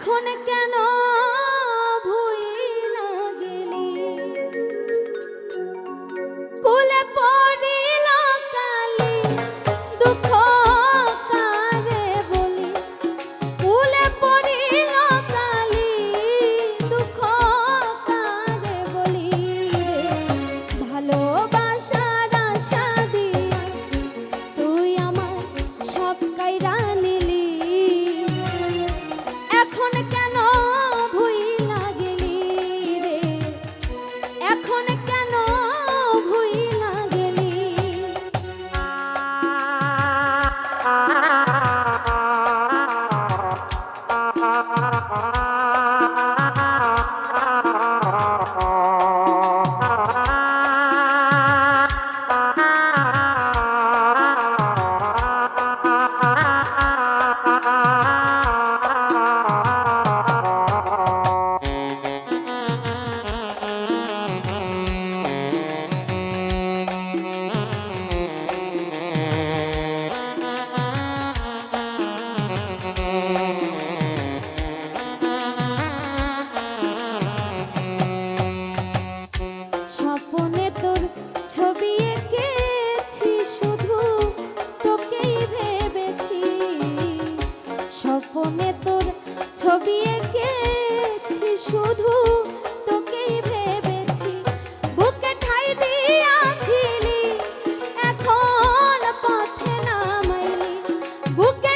এখন ছবি এঁকেছি শুধু তোকেই ভেবেছি। বুকে ঠাই দিয়াছিলি এখন পথে নামাইলি। বুকে